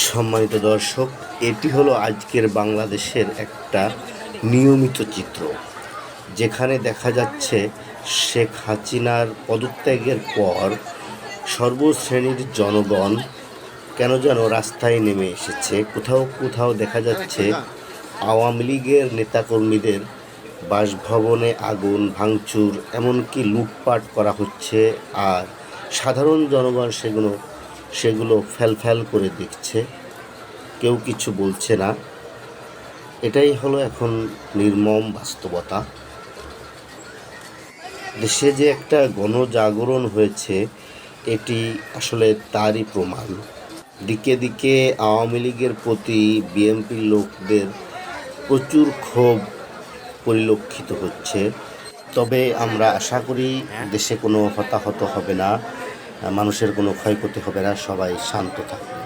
সম্মানিত দর্শক, এটি হলো আজকের বাংলাদেশের একটা নিয়মিত চিত্র, যেখানে দেখা যাচ্ছে শেখ হাসিনার পদত্যাগের পর সর্বশ্রেণীর জনগণ কেন যেন রাস্তায় নেমে এসেছে। কোথাও কোথাও দেখা যাচ্ছে আওয়ামী লীগের নেতাকর্মীদের বাসভবনে আগুন ভাঙচুর, এমনকি লুটপাট করা হচ্ছে, আর সাধারণ জনগণ সেগুলো সেগুলো ফ্যাল ফ্যাল করে দেখছে। কেউ কিছু বলছে না। এটাই হলো এখন নির্মম বাস্তবতা। দেশে যে একটা গণজাগরণ হয়েছে এটি আসলে তারই প্রমাণ। দিকে দিকে আওয়ামী লীগের প্রতি বিএনপির লোকদের প্রচুর ক্ষোভ পরিলক্ষিত হচ্ছে। তবে আমরা আশা করি দেশে কোনো হতাহত হবে না। মানুষের কোনো ক্ষয়ক্ষতি হবে না সবাই শান্ত থাকবে।